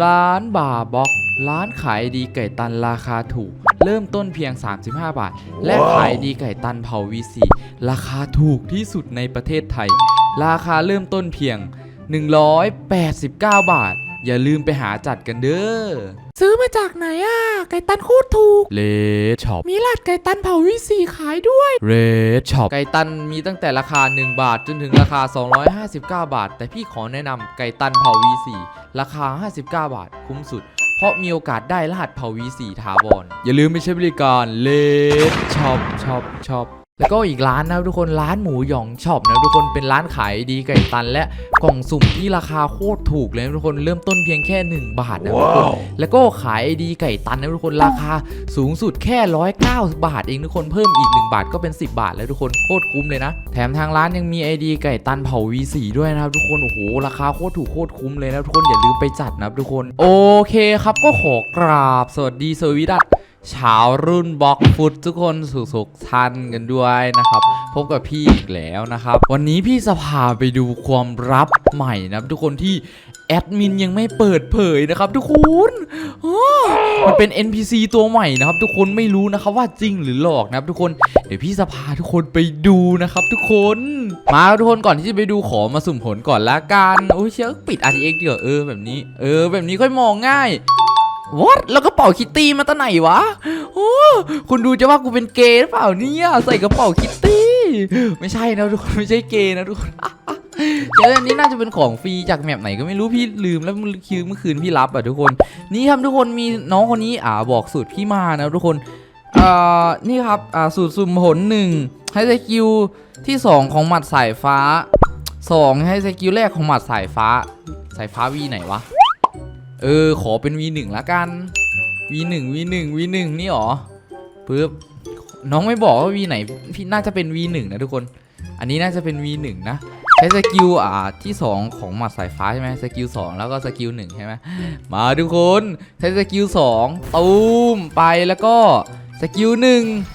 ร้านบาร์บ็อกร้านขายดีไก่ตันราคาถูก เริ่มต้นเพียง 35 บาท และขายดีไก่ตันเผาวีซีราคาถูกที่สุดในประเทศไทย ราคาเริ่มต้นเพียง 189 บาท อย่าลืมไปหาจัดกันเด้อ ซื้อมาจากไหนอะ ไก่ตันโคตรถูก เลดช็อป มีหลัดไก่ตันเผาวิสีขายด้วย เรดช็อป ไก่ตันมีตั้งแต่ราคา 1 บาทจนถึงราคา 259 บาท แต่พี่ขอแนะนำไก่ตันเผา V4 ราคา 59 บาท คุ้มสุด เพราะมีโอกาสได้รหัสเผา V4 ถาวร อย่าลืมไปใช้บริการเลดช็อปช็อปช็อป แล้วก็อีกร้านนะครับทุกคนร้านหมูหยองช็อปนะทุกคนเป็นร้านขายดีไก่ตัน และกล่องสุ่มที่ราคาโคตรถูกเลยนะทุกคนเริ่มต้นเพียงแค่ 1 บาทนะทุกคนแล้วก็ขายไอดีไก่ตันนะทุกคนราคาสูงสุดแค่109บาทเองทุกคนเพิ่มอีก 1 บาทก็เป็น 10 บาทแล้วทุกคนโคตรคุ้มเลยนะ แถมทางร้านยังมีไอดีไก่ตันเผา V4 ด้วยนะครับทุกคนโอ้โหราคาโคตรถูกโคตรคุ้มเลยนะทุกคนอย่าลืมไปจัดนะครับทุกคน โอเคครับก็ขอกราบสวัสดีสวีดัต เช้ารุ่นบล็อกฟุตทุกคนสุขสุขทันกันด้วยนะครับ พบกับพี่อีกแล้วนะครับ วันนี้พี่จะพาไปดูความลับใหม่นะครับทุกคนที่แอดมินยังไม่เปิดเผยนะครับ ทุกคนมันเป็น NPC ตัวใหม่นะครับ ทุกคนไม่รู้นะครับว่าจริงหรือหลอกนะครับ ทุกคนเดี๋ยวพี่จะพาทุกคนไปดูนะครับ ทุกคน มาทุกคนก่อนที่จะไปดูขอมาสุ่มผลก่อนละกันโอ้ยเชื่อปิด RTX ดีกว่าเออแบบนี้ เออ แบบนี้ค่อยมองง่าย What แล้วกระเป๋าคิตตี้มาตั้งไหนวะโอ้คุณดูจะว่ากูเป็นเกย์หรือเปล่าเนี่ยใส่กระเป๋าคิตตี้ไม่ใช่นะทุกคนไม่ใช่เกย์นะทุกคนเจออันนี้น่าจะเป็นของฟรีจากแมปไหนก็ไม่รู้พี่ลืมแล้วคือเมื่อคืนพี่รับอะทุกคน นี่ครับทุกคนมีน้องคนนี้อ่าบอกสูตรพี่มานะทุกคนอ่านี่ครับอ่าสูตรสุ่มผลหนึ่งให้สกิลที่สองของหมัดสายฟ้าสองให้สกิลแรกของหมัดสายฟ้า สายฟ้าวีไหนวะ เออ ขอเป็น V1 ละกัน V1 V1 V1 นี่หรอปึ๊บน้องไม่บอกว่า V ไหน พี่น่าจะเป็น V1 นะทุกคน อันนี้น่าจะเป็น V1 นะ ใช้สกิลอ่าที่ 2 ของหมัดสายฟ้าใช่ไหมสกิล2แล้วก็สกิล1ใช่ไหมมาทุกคน ใช้สกิล2ตูมไปแล้วก็สกิล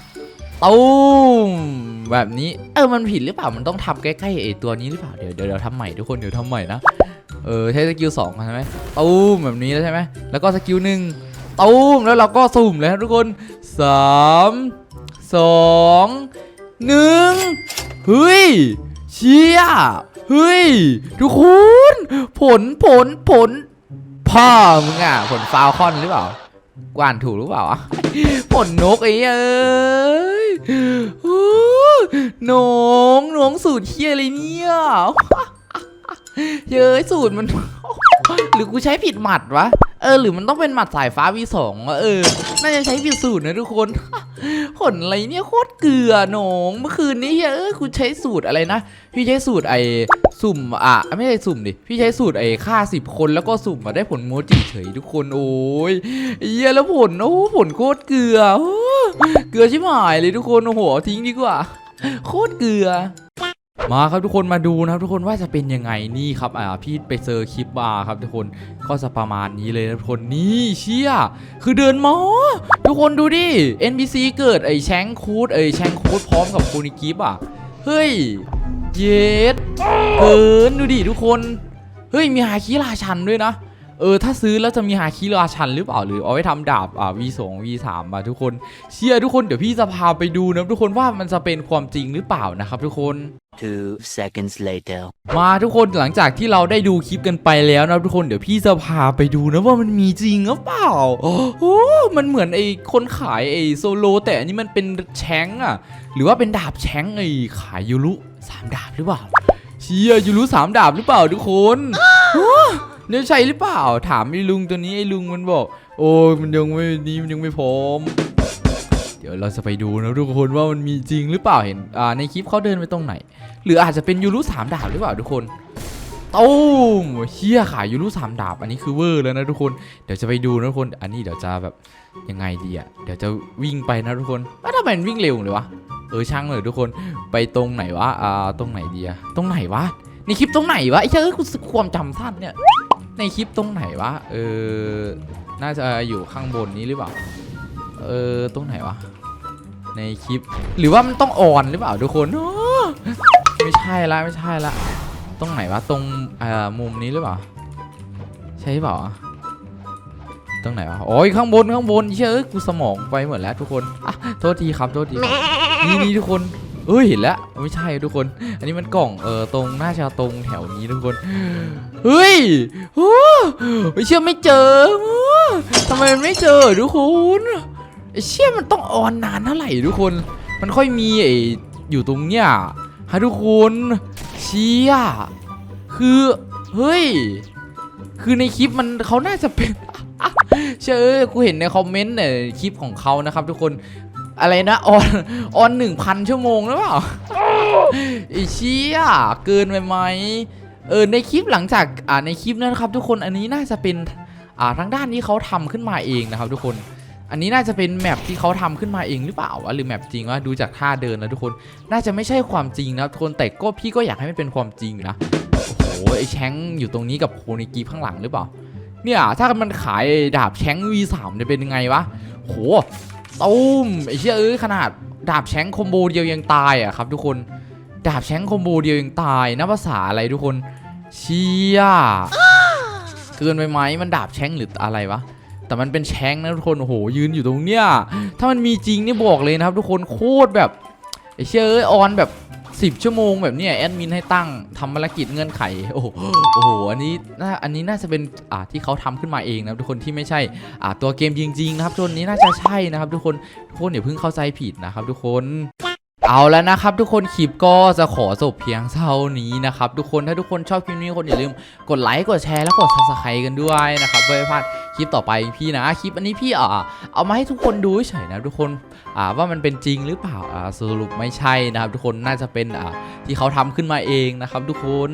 1ตูมแบบนี้ เออ มันผิดหรือเปล่า มันต้องทำใกล้ๆไอตัวนี้หรือเปล่า เดี๋ยวเดี๋ยวเดี๋ยวทำใหม่ทุกคน เดี๋ยวทำใหม่นะ เออใช้สกิลสองใช่ไหมตูมแบบนี้แล้วใช่ไหมแล้วก็สกิลหนึ่งตูมแล้วเราก็สุ่มเลยทุกคนสามสองหนึ่งเฮ้ยเชี่ยเฮ้ยทุกคนผลผลผลพ่อมึงอะผลฟาวคอนหรือเปล่ากวานถูกหรือเปล่าอะผลนกไอ้เอ้ยโอ้น้องน้องสูตรเฮียอะไรเนี่ย เย้ยสูตรมัน หรือกูใช้ผิดหมัดวะ เออ หรือมันต้องเป็นหมัดสายฟ้า V2 วะเออ น่าจะใช้ผิดสูตรนะทุกคนผลอะไรเนี่ยโคตรเกลือหนองเมื่อคืนนี้เออกูใช้สูตรอะไรนะ พี่ใช้สูตรไอ้สุ่มอะไม่ใช่สุ่มดิ พี่ใช้สูตรไอ้ฆ่าสิบคนแล้วก็สุ่มมาได้ผลโมจิเฉยทุกคนโอ้ยเหี้ยแล้วผลโอ้ผลโคตรเกลือเกลือชิบหายเลยทุกคนโอ้โหทิ้งดีกว่า โคตรเกลือ มาครับทุกคนมาดูนะครับทุกคนว่าจะเป็นยังไงนี่ครับอ่าพี่ไปเจอร์คลิปมาครับทุกคนก็จะประมาณนี้เลยนะทุกคนนี่เชี่ยคือเดินหมาทุกคนดูดิ NPC เกิดไอ้แชงคูดไอ้แชงคูดพร้อมกับคูนิกิฟอะเฮ้ยเย็ดเกินดูดิทุกคนเฮ้ยมีฮาคิราชันด้วยนะเออถ้าซื้อแล้วจะมีฮาคิราชันหรือเปล่าหรือเอาไว้ทำดาบอ่า V2 V3 อะทุกคนเชียร์ทุกคนเดี๋ยวพี่จะพาไปดูนะทุกคนว่ามันจะเป็นความจริงหรือเปล่านะครับทุกคน Two seconds later. มาทุกคนหลังจากที่เราได้ดูคลิปกันไปแล้วนะทุกคนเดี๋ยวพี่จะพาไปดูนะว่ามันมีจริงหรือเปล่า โอ้โหมันเหมือนไอ้คนขายไอ้โซโล แต่อันนี้มันเป็นแชงอะหรือว่าเป็นดาบแชงไอ้ขายยูรุสามดาบหรือเปล่า เชียยูรุสามดาบหรือเปล่าทุกคนเนี่ยใช่หรือเปล่า ถามไอ้ลุงตัวนี้ไอ้ลุงมันบอก โอ้ยมันยังไม่นี้มันยังไม่พร้อม ดี๋ยวเราจะไปดูนะทุกคนว่ามันมีจริงหรือเปล่าเห็นอ่าในคลิปเขาเดินไปตรงไหน หรืออาจจะเป็นยูรุสามดาบหรือเปล่าทุกคนตูมเฮียขายยูรุสามดาบ อันนี้คือเวอร์แล้วนะทุกคนเดี๋ยวจะไปดูนะทุกคน อันนี้เดี๋ยวจะแบบยังไงดีอะเดี๋ยวจะวิ่งไปนะทุกคนว่าทำไมมันวิ่งเร็วเลยวะเออช่างเลยทุกคนไปตรงไหนวะอ่าตรงไหนดีอะตรงไหนวะในคลิปตรงไหนวะไอ้เจ้ากูความจำสั้นเนี่ยในคลิปตรงไหนวะเออน่าจะอยู่ข้างบนนี้หรือเปล่า เออตรงไหนวะในคลิป หรือว่ามันต้องอ่อนหรือเปล่าทุกคนไม่ใช่ละไม่ใช่ละตรงไหนวะตรงเอ่อมุมนี้หรือเปล่า ใช่เปล่าตรงไหนวะโอ้ยข้างบนข้างบนเชื่อกูสมองไปหมดแล้วทุกคนอะโทษทีครับโทษทีครับนี่นี่ทุกคนเอ้ยเห็นแล้วไม่ใช่ทุกคน อันนี้มันกล่องเออตรงหน้าชาตรงแถวนี้ทุกคนเฮ้ยโอ้ไม่เชื่อไม่เจอทำไมมันไม่เจอทุกคน ไอ้เชี่ยมันต้องออนนานเท่าไหร่ทุกคน มันค่อยมีไอ้อยู่ตรงเนี้ยฮะทุกคนเชี่ยคือเฮ้ย คือในคลิปมันเขาน่าจะเป็นเชื่อเอยกูเห็นในคอมเมนต์เนี่ยคลิปของเขานะครับ ทุกคนอะไรนะออนออนหนึ่งพันชั่วโมงหรือเปล่าไอ้เชี่ยเกินไปไหมเออในคลิปหลังจากอ่าในคลิปนั้นครับ ทุกคนอันนี้น่าจะเป็นอ่าทางด้านที่เขาทำขึ้นมาเองนะครับ ทุกคน อันนี้น่าจะเป็นแมปที่เขาทำขึ้นมาเองหรือเปล่าวะหรือแมปจริงวะดูจากท่าเดินแล้วทุกคน น่าจะไม่ใช่ความจริงนะทุกคนแต่ก็พี่ก็อยากให้มันเป็นความจริงนะโอ้โหไอแชงอยู่ตรงนี้กับโคนิกีข้างหลังหรือเปล่า เนี่ยถ้ามันขายดาบแชง V3 จะเป็นยังไงวะโหตุ้มไอเชี่ยเอ้ยขนาดดาบแชงคอมโบเดียวยังตายอะครับ ทุกคนดาบแชงคอมโบเดียวยังตายนะภาษาอะไรทุกคนเชี่ยเกินไปไหมมันดาบแชงหรืออะไรวะ แต่มันเป็นแชงนะทุกคนโอ้โหยืนอยู่ตรงเนี้ยถ้ามันมีจริงนี่บอกเลยนะครับ ทุกคนโคตรแบบไอเชี่ยเอ้ยออนแบบ10 ชั่วโมงแบบนี้แอดมินให้ตั้งทำภารกิจเงื่อนไข โอ้โหอันนี้น่าอันนี้น่าจะเป็นอ่าที่เขาทำขึ้นมาเองนะทุกคนที่ไม่ใช่อ่าตัวเกมจริงๆนะครับทุกคนนี้น่าจะใช่นะครับทุกคนทุกคนอย่าเพิ่งเข้าใจผิดนะครับ ทุกคนเอาแล้วนะครับทุกคนคลิปก็จะขอจบเพียงเท่านี้นะครับทุกคนถ้าทุกคนชอบคลิปนี้คนอย่าลืมกดไลค์กดแชร์และกด subscribe กันด้วยนะครับเพื่อไม่พลาด ลิปต่อไปพี่นะคลิปอันนี้พี่อ่าเอามาให้ทุกคนดูเฉยนะทุกคนอ่าว่ามันเป็นจริงหรือเปล่าอ่าสรุปไม่ใช่นะครับทุกคนน่าจะเป็นอ่าที่เขาทำขึ้นมาเองนะครับทุกคน